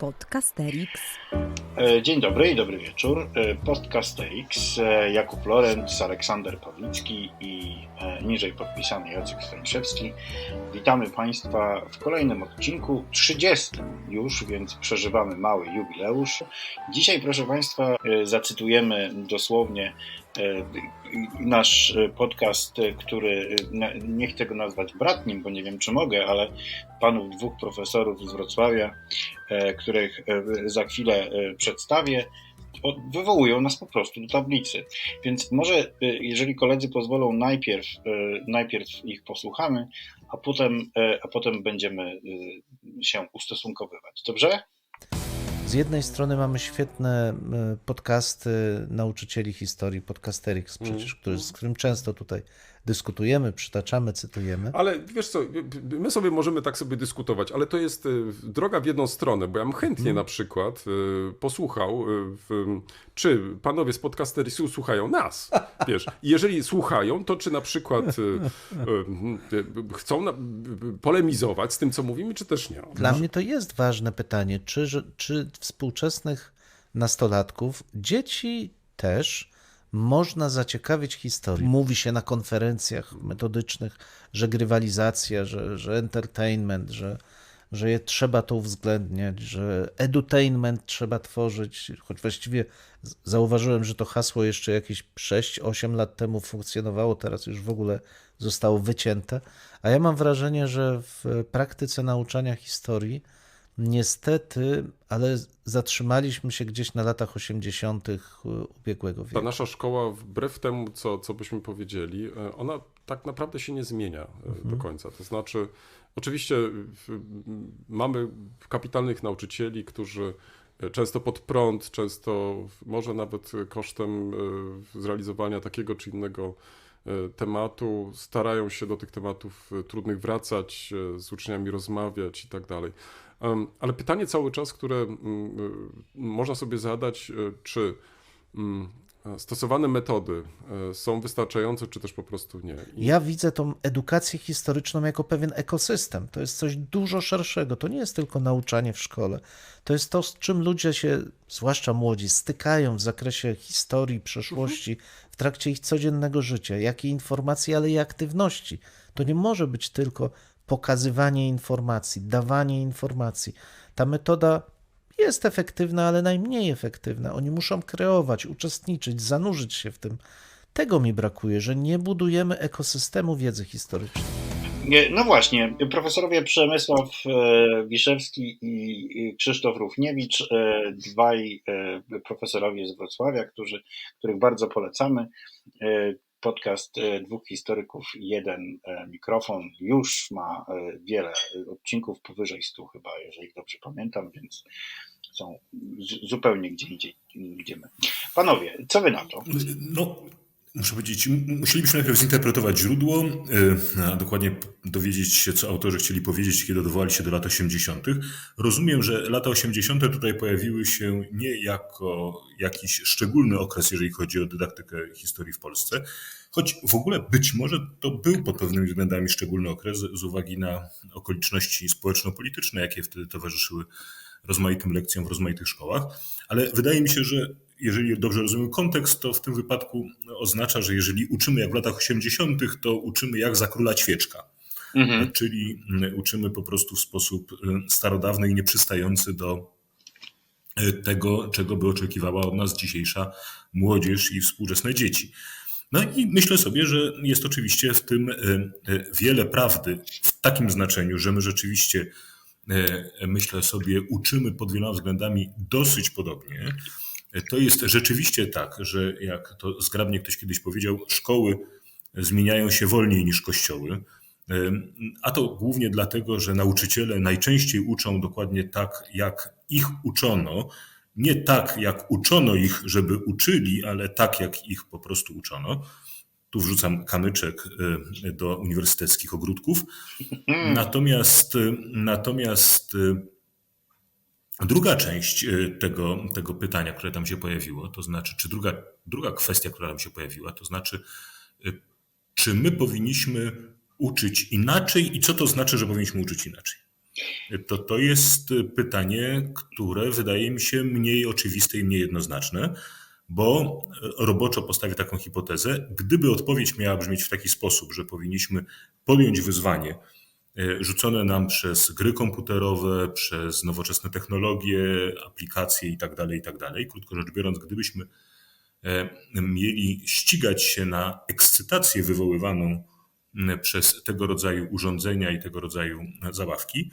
Podcasterix. E, Dzień dobry i dobry wieczór. E, Podcasterix, e, Jakub Lorenz, Aleksander Pawlicki i niżej podpisany Jacek Staniszewski. Witamy Państwa w kolejnym odcinku, 30 już, więc przeżywamy mały jubileusz. Dzisiaj, proszę Państwa, zacytujemy dosłownie nasz e, podcast, e, który e, nie chcę go nazwać bratnim, bo nie wiem czy mogę, ale panów dwóch profesorów z Wrocławia, e, których e, za chwilę e, przedstawię, wywołują nas po prostu do tablicy. Więc może, e, jeżeli koledzy pozwolą, najpierw, e, najpierw ich posłuchamy, a potem, e, a potem będziemy e, się ustosunkowywać. Dobrze? Z jednej strony mamy świetne e, podcasty nauczycieli historii, podcasterix przecież, który, z którym często tutaj dyskutujemy, przytaczamy, cytujemy. Ale wiesz co, my sobie możemy tak sobie dyskutować, ale to jest e, droga w jedną stronę, bo ja bym chętnie na przykład e, posłuchał, e, czy panowie z podcasterisu słuchają nas, wiesz. Jeżeli słuchają, to czy na przykład chcą polemizować z tym, co mówimy, czy też nie. Dla mnie to jest ważne pytanie, czy, czy współczesnych nastolatków, dzieci też można zaciekawić historią. Mówi się na konferencjach metodycznych, że grywalizacja, że, że entertainment, że, że je trzeba to uwzględniać, że edutainment trzeba tworzyć, choć właściwie zauważyłem, że to hasło jeszcze jakieś 6-8 lat temu funkcjonowało, teraz już w ogóle zostało wycięte. A ja mam wrażenie, że w praktyce nauczania historii niestety, ale zatrzymaliśmy się gdzieś na latach 80. ubiegłego Ta wieku. nasza szkoła, wbrew temu, co, co byśmy powiedzieli, e, ona tak naprawdę się nie zmienia e, do końca. To znaczy, oczywiście mamy kapitalnych nauczycieli, którzy e, często pod prąd, często może nawet kosztem e, zrealizowania takiego czy innego e, tematu, starają się do tych tematów e, trudnych wracać, e, z uczniami rozmawiać i tak dalej. Ale pytanie cały czas, które mm, e, można sobie zadać, e, czy mm, stosowane metody e, są wystarczające, czy też po prostu nie. I Ja widzę tą edukację historyczną jako pewien ekosystem. To jest coś dużo szerszego. To nie jest tylko nauczanie w szkole. To jest to, z czym ludzie się, zwłaszcza młodzi, stykają w zakresie historii, przeszłości, w trakcie ich codziennego życia. Jakie informacje, ale i aktywności. To nie może być tylko pokazywanie informacji, dawanie informacji. Ta metoda jest efektywna, ale najmniej efektywna. Oni muszą kreować, uczestniczyć, zanurzyć się w tym. Tego mi brakuje, że nie budujemy ekosystemu wiedzy historycznej. No właśnie, profesorowie Przemysław e, Wiszewski i i Krzysztof Równiewicz, e, dwaj e, profesorowie z Wrocławia, którzy, których bardzo polecamy. Podcast e, dwóch historyków, jeden e, mikrofon, już ma e, wiele odcinków, powyżej stu chyba, jeżeli dobrze pamiętam, więc są zupełnie gdzie indziej, gdzie my. Panowie, co wy na to? No, muszę powiedzieć, musielibyśmy najpierw zinterpretować źródło, y, a dokładnie dowiedzieć się, co autorzy chcieli powiedzieć, kiedy odwołali się do lat 80. Rozumiem, że lata 80. tutaj pojawiły się nie jako jakiś szczególny okres, jeżeli chodzi o dydaktykę historii w Polsce, choć w ogóle być może to był pod pewnymi względami szczególny okres z uwagi na okoliczności społeczno-polityczne, jakie wtedy towarzyszyły rozmaitym lekcjom w rozmaitych szkołach, ale wydaje mi się, że jeżeli dobrze rozumiem kontekst, to w tym wypadku oznacza, że jeżeli uczymy jak w latach 80., to uczymy jak za króla ćwieczka. Mhm. Czyli mm, uczymy po prostu w sposób y, starodawny i nieprzystający do y, tego, czego by oczekiwała od nas dzisiejsza młodzież i współczesne dzieci. No i myślę sobie, że jest oczywiście w tym y, wiele prawdy w takim znaczeniu, że my rzeczywiście, myślę sobie, uczymy pod wieloma względami dosyć podobnie. To jest rzeczywiście tak, że jak to zgrabnie ktoś kiedyś powiedział, szkoły zmieniają się wolniej niż kościoły. A to głównie dlatego, że nauczyciele najczęściej uczą dokładnie tak, jak ich uczono. Nie tak, jak uczono ich, żeby uczyli, ale tak, jak ich po prostu uczono. Tu wrzucam kamyczek do uniwersyteckich ogródków. Natomiast, y, natomiast y, Druga część y, tego, tego pytania, które tam się pojawiło, to znaczy, czy druga, druga kwestia, która tam się pojawiła, to znaczy, y, czy my powinniśmy uczyć inaczej i co to znaczy, że powinniśmy uczyć inaczej? to to jest pytanie, które wydaje mi się mniej oczywiste i mniej jednoznaczne, bo roboczo postawię taką hipotezę. Gdyby odpowiedź miała brzmieć w taki sposób, że powinniśmy podjąć wyzwanie rzucone nam przez gry komputerowe, przez nowoczesne technologie, aplikacje itd., itd., krótko rzecz biorąc, gdybyśmy e, mieli ścigać się na ekscytację wywoływaną przez tego rodzaju urządzenia i tego rodzaju zabawki,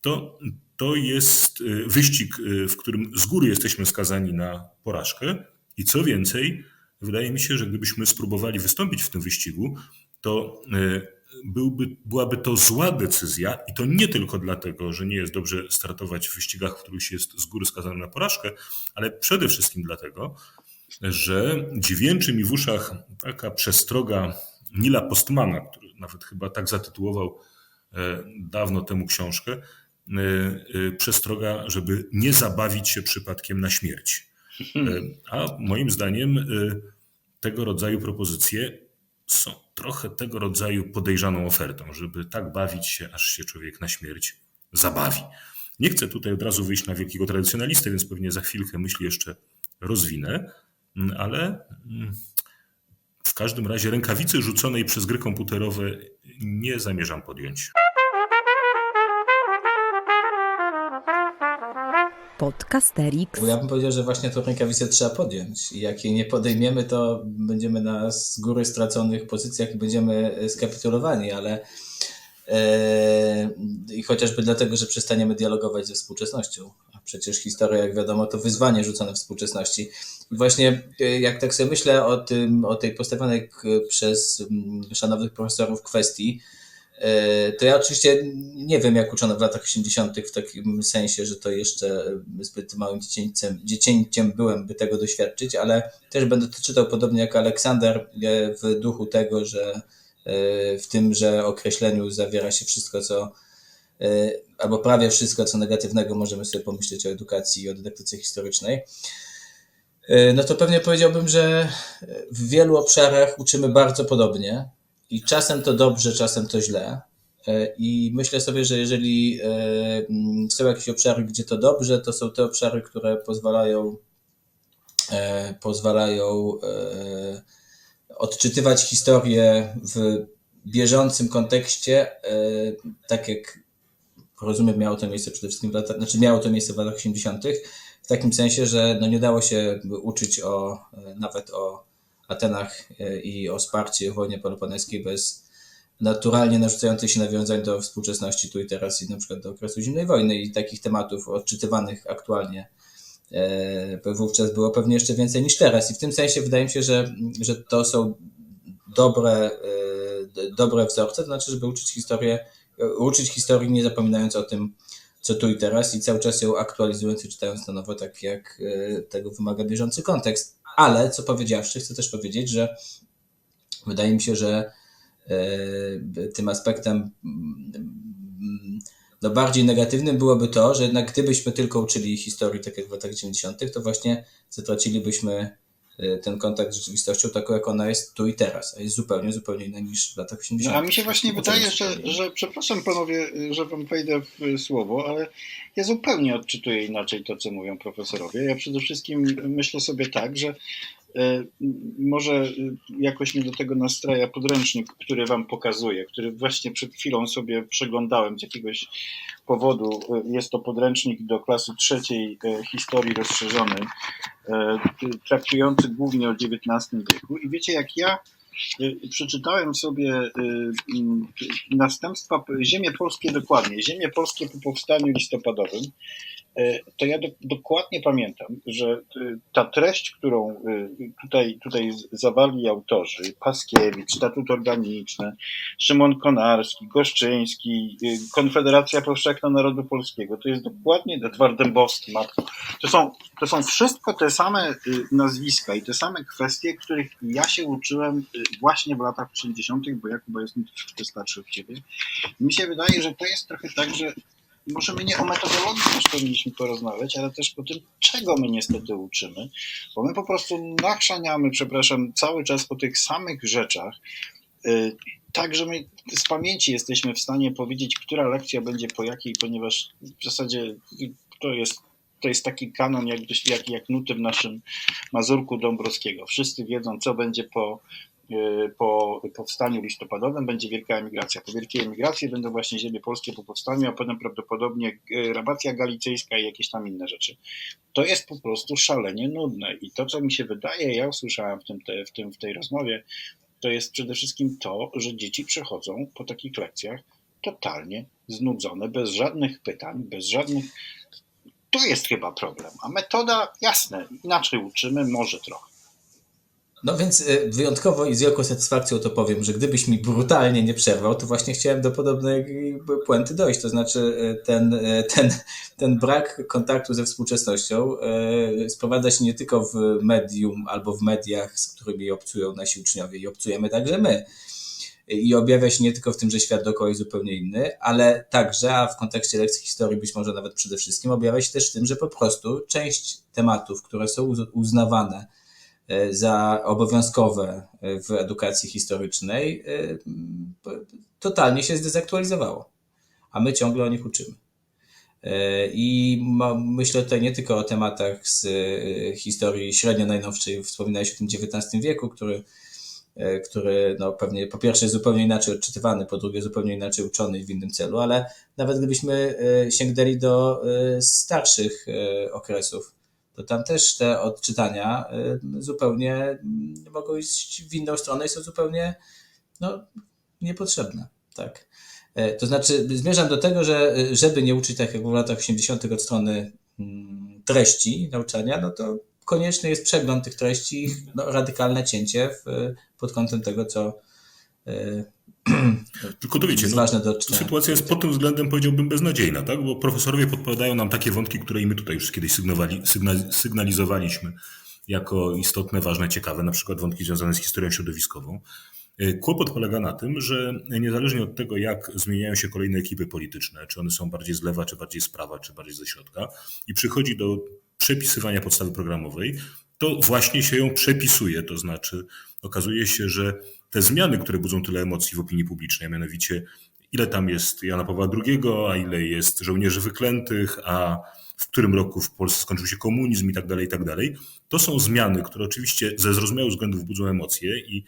to, to jest y, wyścig, y, w którym z góry jesteśmy skazani na porażkę. I co więcej, wydaje mi się, że gdybyśmy spróbowali wystąpić w tym wyścigu, to y, byłby, byłaby to zła decyzja i to nie tylko dlatego, że nie jest dobrze startować w wyścigach, w których się jest z góry skazany na porażkę, ale przede wszystkim dlatego, że dźwięczy mi w uszach taka przestroga Nila Postmana, który nawet chyba tak zatytułował e, dawno temu książkę, e, e, przestroga, żeby nie zabawić się przypadkiem na śmierć. A moim zdaniem tego rodzaju propozycje są trochę tego rodzaju podejrzaną ofertą, żeby tak bawić się, aż się człowiek na śmierć zabawi. Nie chcę tutaj od razu wyjść na wielkiego tradycjonalistę, więc pewnie za chwilkę myśl jeszcze rozwinę, ale mm, w każdym razie rękawicy rzuconej przez gry komputerowe nie zamierzam podjąć. Podcasterix. Ja bym powiedział, że właśnie tą rękawicę trzeba podjąć. I jak jej nie podejmiemy, to będziemy na z góry straconych pozycjach i będziemy skapitulowani, ale e, i chociażby dlatego, że przestaniemy dialogować ze współczesnością. A przecież historia, jak wiadomo, to wyzwanie rzucone współczesności. I właśnie e, jak tak sobie myślę o, tym, o tej postawionej przez szanownych profesorów kwestii, E, To ja oczywiście nie wiem, jak uczono w latach 80. w takim sensie, że to jeszcze zbyt małym dziecięciem, dziecięciem byłem, by tego doświadczyć, ale też będę to czytał podobnie jak Aleksander e, w duchu tego, że e, w tym, że określeniu zawiera się wszystko, co e, albo prawie wszystko, co negatywnego możemy sobie pomyśleć o edukacji i o dydaktyce historycznej. E, No to pewnie powiedziałbym, że w wielu obszarach uczymy bardzo podobnie i czasem to dobrze, czasem to źle. E, I myślę sobie, że jeżeli e, mm, są jakieś obszary, gdzie to dobrze, to są te obszary, które pozwalają, e, pozwalają odczytywać historię w bieżącym kontekście, tak jak rozumiem, miało to miejsce przede wszystkim w latach, znaczy miało to miejsce w latach 80., w takim sensie, że no nie dało się uczyć o, nawet o Atenach e, i o Sparcie, o wojnie peloponeskiej bez naturalnie narzucających się nawiązań do współczesności tu i teraz i na przykład do okresu zimnej wojny i takich tematów odczytywanych aktualnie e, wówczas było pewnie jeszcze więcej niż teraz i w tym sensie wydaje mi się, że, że to są dobre, e, dobre wzorce, to znaczy, żeby uczyć historię, uczyć historii nie zapominając o tym, co tu i teraz i cały czas ją aktualizując i czytając na nowo, tak jak tego wymaga bieżący kontekst. Ale, co powiedziawszy, chcę też powiedzieć, że wydaje mi się, że e, tym aspektem mm, no bardziej negatywnym byłoby to, że jednak gdybyśmy tylko uczyli historii tak jak w latach 90., to właśnie zatracilibyśmy ten kontakt z rzeczywistością taką, jak ona jest tu i teraz, a jest zupełnie, zupełnie inna niż w latach 80. No, a mi się właśnie wydaje, że, że przepraszam panowie, że wam wejdę w słowo, ale ja zupełnie odczytuję inaczej to, co mówią profesorowie. Ja przede wszystkim myślę sobie tak, że może e, jakoś mnie do tego nastraja podręcznik, który wam pokazuję, który właśnie przed chwilą sobie przeglądałem z jakiegoś powodu. E, Jest to podręcznik do klasy trzeciej e, historii rozszerzonej, e, traktujący głównie o XIX wieku. I wiecie, jak ja przeczytałem sobie następstwa, ziemie polskie dokładnie, ziemie polskie po powstaniu listopadowym, to ja do, dokładnie pamiętam, że y, ta treść, którą y, tutaj, tutaj zawarli autorzy, Paskiewicz, Statut Organiczny, Szymon Konarski, Goszczyński, Konfederacja Powszechna Narodu Polskiego, to jest dokładnie Edward Dębowski, matko. To są, to są wszystko te same nazwiska i te same kwestie, których ja się uczyłem właśnie w latach 80., bo ja chyba jestem troszeczkę starszy od ciebie. Mi się wydaje, że to jest trochę tak, że może my nie o metodologii też powinniśmy porozmawiać, ale też o tym, czego my niestety uczymy, bo my po prostu nachrzaniamy, przepraszam, cały czas po tych samych rzeczach. Y, tak, że my z pamięci jesteśmy w stanie powiedzieć, która lekcja będzie po jakiej, ponieważ w zasadzie to jest, to jest taki kanon jak, jak, jak nuty w naszym Mazurku Dąbrowskiego. Wszyscy wiedzą, co będzie po, e, po powstaniu listopadowym, będzie wielka emigracja. Po wielkiej emigracji będą właśnie ziemie polskie po powstaniu, a potem prawdopodobnie e, rabacja galicyjska i jakieś tam inne rzeczy. To jest po prostu szalenie nudne i to, co mi się wydaje, ja usłyszałem w, tym, te, w, tym, w tej rozmowie, to jest przede wszystkim to, że dzieci przechodzą po takich lekcjach totalnie znudzone, bez żadnych pytań, bez żadnych. To jest chyba problem. A metoda, jasne, inaczej uczymy, może trochę. No więc y, wyjątkowo i z wielką satysfakcją to powiem, że gdybyś mi brutalnie nie przerwał, to właśnie chciałem do podobnej puenty dojść. To znaczy y, ten, y, ten, ten brak kontaktu ze współczesnością sprowadza się nie tylko w medium albo w mediach, z którymi obcują nasi uczniowie i obcujemy także my. I objawia się nie tylko w tym, że świat dookoła jest zupełnie inny, ale także, a w kontekście lekcji historii być może nawet przede wszystkim, objawia się też w tym, że po prostu część tematów, które są uznawane E, za obowiązkowe w edukacji historycznej, e, totalnie się zdezaktualizowało, a my ciągle o nich uczymy. E, I myślę tutaj nie tylko o tematach z historii średnio najnowszej, wspominałeś o tym XIX wieku, który, który no pewnie po pierwsze jest zupełnie inaczej odczytywany, po drugie zupełnie inaczej uczony w innym celu, ale nawet gdybyśmy sięgnęli do starszych okresów, to tam też te odczytania zupełnie mogą iść w inną stronę i są zupełnie no, niepotrzebne. Tak. E, to znaczy, zmierzam do tego, że żeby nie uczyć tak jak w latach 80. od strony mm, treści nauczania, no to konieczny jest przegląd tych treści, ich no, radykalne cięcie w, pod kątem tego, co y, tylko to wiecie, no, sytuacja jest pod tym względem, powiedziałbym, beznadziejna, tak? bo profesorowie podpowiadają nam takie wątki, które i my tutaj już kiedyś sygnalizowaliśmy jako istotne, ważne, ciekawe, na przykład wątki związane z historią środowiskową. E, kłopot polega na tym, że niezależnie od tego, jak zmieniają się kolejne ekipy polityczne, czy one są bardziej z lewa, czy bardziej z prawa, czy bardziej ze środka, i przychodzi do przepisywania podstawy programowej, to właśnie się ją przepisuje. To znaczy, okazuje się, że te zmiany, które budzą tyle emocji w opinii publicznej, mianowicie ile tam jest Jana Pawła II, a ile jest żołnierzy wyklętych, a w którym roku w Polsce skończył się komunizm i tak dalej, i tak dalej. To są zmiany, które oczywiście ze zrozumiałych względów budzą emocje i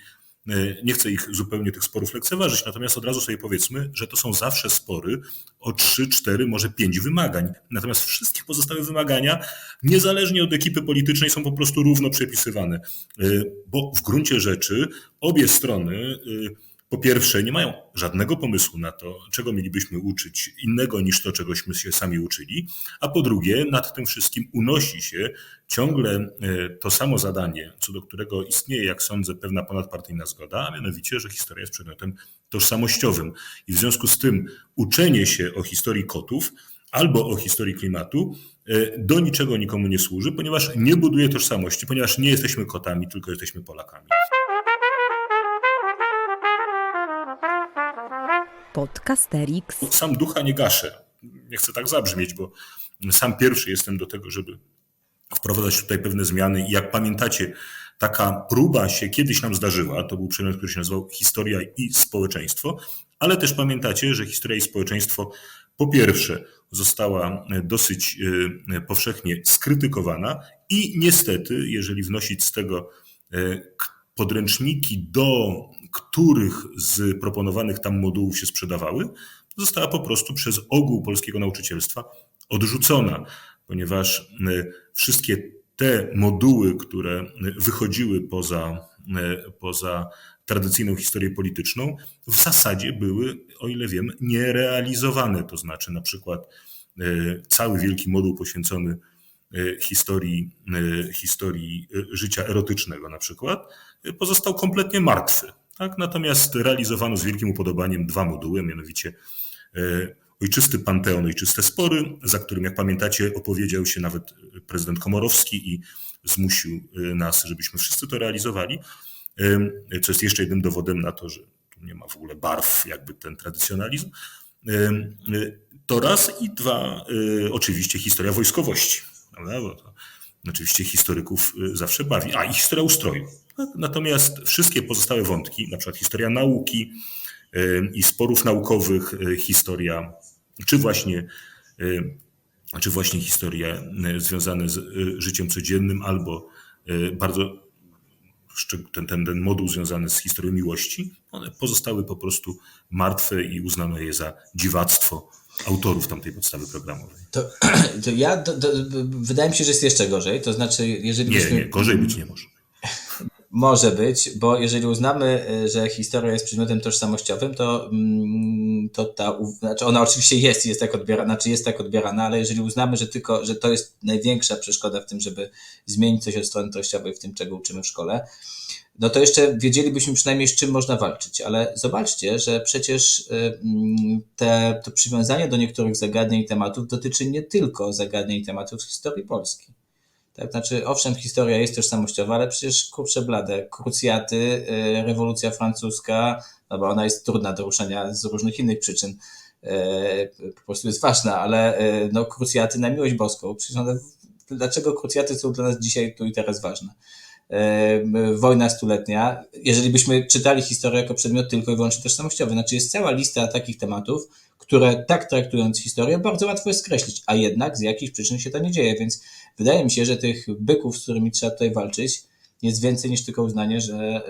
nie chcę ich zupełnie tych sporów lekceważyć, natomiast od razu sobie powiedzmy, że to są zawsze spory o 3, 4, może 5 wymagań. Natomiast wszystkie pozostałe wymagania, niezależnie od ekipy politycznej, są po prostu równo przepisywane. E, bo w gruncie rzeczy obie strony e, po pierwsze, nie mają żadnego pomysłu na to, czego mielibyśmy uczyć innego niż to, czegośmy się sami uczyli, a po drugie, nad tym wszystkim unosi się ciągle e, to samo zadanie, co do którego istnieje, jak sądzę, pewna ponadpartyjna zgoda, a mianowicie, że historia jest przedmiotem tożsamościowym. I w związku z tym uczenie się o historii kotów albo o historii klimatu e, do niczego nikomu nie służy, ponieważ nie buduje tożsamości, ponieważ nie jesteśmy kotami, tylko jesteśmy Polakami. Podcasterix. Sam ducha nie gaszę. Nie chcę tak zabrzmieć, bo sam pierwszy jestem do tego, żeby wprowadzać tutaj pewne zmiany. I jak pamiętacie, taka próba się kiedyś nam zdarzyła. To był przedmiot, który się nazywał Historia i społeczeństwo. Ale też pamiętacie, że historia i społeczeństwo po pierwsze została dosyć e, powszechnie skrytykowana i niestety, jeżeli wnosić z tego e, podręczniki do których z proponowanych tam modułów się sprzedawały, została po prostu przez ogół polskiego nauczycielstwa odrzucona, ponieważ e, wszystkie te moduły, które wychodziły poza, e, poza tradycyjną historię polityczną, w zasadzie były, o ile wiem, nierealizowane. To znaczy, na przykład e, cały wielki moduł poświęcony historii, historii życia erotycznego, na przykład, pozostał kompletnie martwy. Tak? Natomiast realizowano z wielkim upodobaniem dwa moduły, mianowicie e, Ojczysty Panteon, Ojczyste Spory, za którym, jak pamiętacie, opowiedział się nawet prezydent Komorowski i zmusił e, nas, żebyśmy wszyscy to realizowali, e, co jest jeszcze jednym dowodem na to, że tu nie ma w ogóle barw, jakby ten tradycjonalizm. To raz i dwa, oczywiście historia wojskowości? Bo to oczywiście historyków zawsze bawi, a i historia ustroju. Natomiast wszystkie pozostałe wątki, na przykład historia nauki, i sporów naukowych historia, czy właśnie, czy właśnie historia związane z życiem codziennym, albo bardzo ten, ten, ten moduł związany z historią miłości, one pozostały po prostu martwe i uznano je za dziwactwo autorów tamtej podstawy programowej. To, to ja, wydaje mi się, że jest jeszcze gorzej, to znaczy, jeżeli Nie, byśmy... nie, gorzej być nie może. Może być, bo jeżeli uznamy, y, że historia jest przedmiotem tożsamościowym, to, mm, to ta, znaczy ona oczywiście jest, jest tak odbierana, znaczy jest tak odbierana, ale jeżeli uznamy, że tylko, że to jest największa przeszkoda w tym, żeby zmienić coś od strony treściowej w tym, czego uczymy w szkole, no to jeszcze wiedzielibyśmy przynajmniej z czym można walczyć. Ale zobaczcie, że przecież y, mm, te, to przywiązanie do niektórych zagadnień i tematów dotyczy nie tylko zagadnień i tematów z historii Polski. Tak, znaczy, owszem, historia jest tożsamościowa, ale przecież kurczę blade, krucjaty, y, rewolucja francuska, no bo ona jest trudna do ruszenia z różnych innych przyczyn, y, po prostu jest ważna, ale no, krucjaty na miłość boską, przecież one, dlaczego krucjaty są dla nas dzisiaj tu i teraz ważne? wojna stuletnia, jeżeli byśmy czytali historię jako przedmiot tylko i wyłącznie tożsamościowy. Znaczy jest cała lista takich tematów, które tak traktując historię bardzo łatwo jest skreślić, a jednak z jakichś przyczyn się to nie dzieje, więc wydaje mi się, że tych byków, z którymi trzeba tutaj walczyć, jest więcej niż tylko uznanie, że,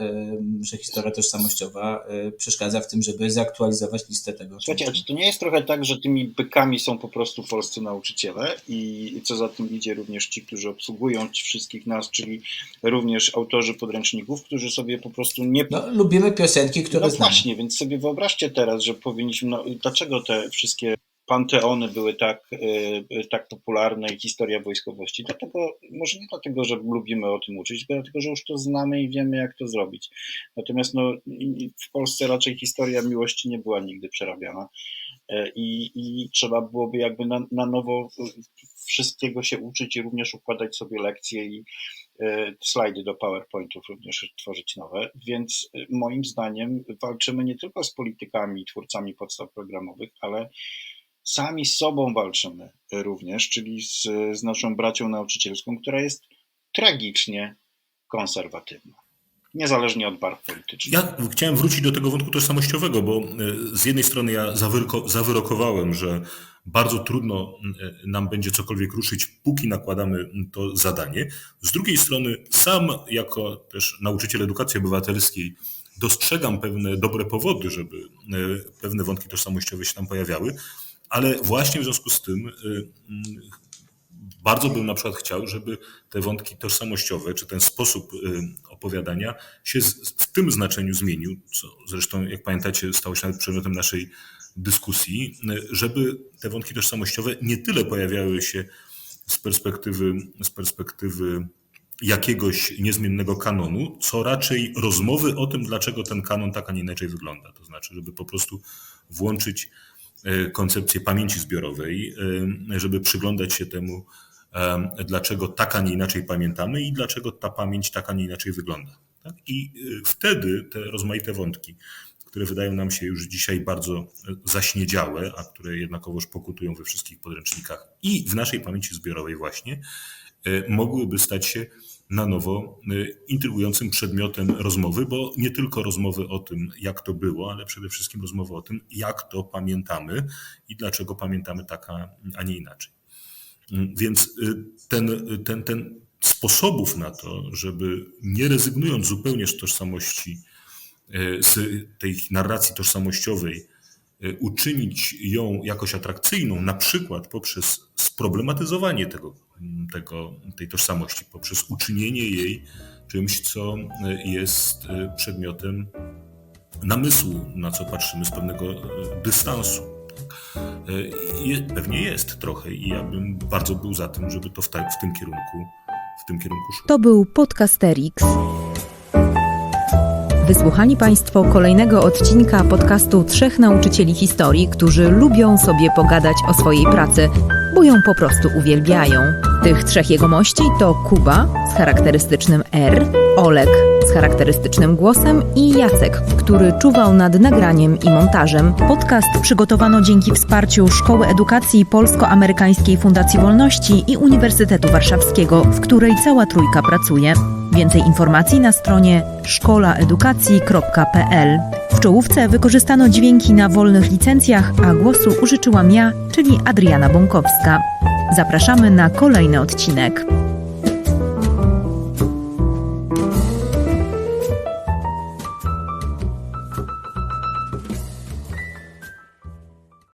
że historia tożsamościowa e, przeszkadza w tym, żeby zaktualizować listę tego. Słuchajcie, czy to nie jest trochę tak, że tymi bykami są po prostu polscy nauczyciele i co za tym idzie również ci, którzy obsługują wszystkich nas, czyli również autorzy podręczników, którzy sobie po prostu nie... No, lubimy piosenki, które no znamy. właśnie, więc sobie wyobraźcie teraz, że powinniśmy... No, dlaczego te wszystkie panteony były tak, y, tak popularne i historia wojskowości. Dlatego, może nie dlatego, że lubimy o tym uczyć, tylko dlatego, że już to znamy i wiemy, jak to zrobić. Natomiast no, w Polsce raczej historia miłości nie była nigdy przerabiana e, i, i trzeba byłoby jakby na, na nowo wszystkiego się uczyć i również układać sobie lekcje i e, slajdy do PowerPointów również tworzyć nowe, więc e, moim zdaniem walczymy nie tylko z politykami, twórcami podstaw programowych, ale sami z sobą walczymy również, czyli z, z naszą bracią nauczycielską, która jest tragicznie konserwatywna. Niezależnie od barw politycznych. Ja chciałem wrócić do tego wątku tożsamościowego, bo e, z jednej strony ja zawyrokowałem, że bardzo trudno e, nam będzie cokolwiek ruszyć, póki nakładamy to zadanie. Z drugiej strony, sam jako też nauczyciel edukacji obywatelskiej dostrzegam pewne dobre powody, żeby e, pewne wątki tożsamościowe się tam pojawiały. Ale właśnie w związku z tym y, y, bardzo bym na przykład chciał, żeby te wątki tożsamościowe, czy ten sposób y, opowiadania się w tym znaczeniu zmienił, co zresztą, jak pamiętacie, stało się nawet przedmiotem naszej dyskusji, żeby te wątki tożsamościowe nie tyle pojawiały się z perspektywy, z perspektywy jakiegoś niezmiennego kanonu, co raczej rozmowy o tym, dlaczego ten kanon tak, a nie inaczej wygląda. To znaczy, żeby po prostu włączyć koncepcję pamięci zbiorowej, e, żeby przyglądać się temu, dlaczego tak, a nie inaczej pamiętamy i dlaczego ta pamięć tak, a nie inaczej wygląda. Tak? I wtedy te rozmaite wątki, które wydają nam się już dzisiaj bardzo zaśniedziałe, a które jednakowoż pokutują we wszystkich podręcznikach i w naszej pamięci zbiorowej właśnie, mogłyby stać się na nowo y, intrygującym przedmiotem rozmowy, bo nie tylko rozmowy o tym, jak to było, ale przede wszystkim rozmowy o tym, jak to pamiętamy i dlaczego pamiętamy tak, a nie inaczej. Mm, więc y, ten, ten, ten sposobów na to, żeby nie rezygnując zupełnie z tożsamości, y, z tej narracji tożsamościowej, uczynić ją jakoś atrakcyjną, na przykład poprzez sproblematyzowanie tego tego, tej tożsamości, poprzez uczynienie jej czymś, co jest e, przedmiotem namysłu, na co patrzymy z pewnego e, dystansu. E, pewnie jest trochę i ja bym bardzo był za tym, żeby to w, ta, w tym kierunku w tym kierunku szło. To był Podcasterix. Wysłuchani Państwo kolejnego odcinka podcastu Trzech Nauczycieli Historii, którzy lubią sobie pogadać o swojej pracy, bo ją po prostu uwielbiają. Tych trzech jegomości to Kuba z charakterystycznym R, Olek z charakterystycznym głosem i Jacek, który czuwał nad nagraniem i montażem. Podcast przygotowano dzięki wsparciu Szkoły Edukacji Polsko-Amerykańskiej Fundacji Wolności i Uniwersytetu Warszawskiego, w której cała trójka pracuje. Więcej informacji na stronie szkolaedukacji.pl. W czołówce wykorzystano dźwięki na wolnych licencjach, a głosu użyczyłam ja, czyli Adriana Bąkowska. Zapraszamy na kolejny odcinek.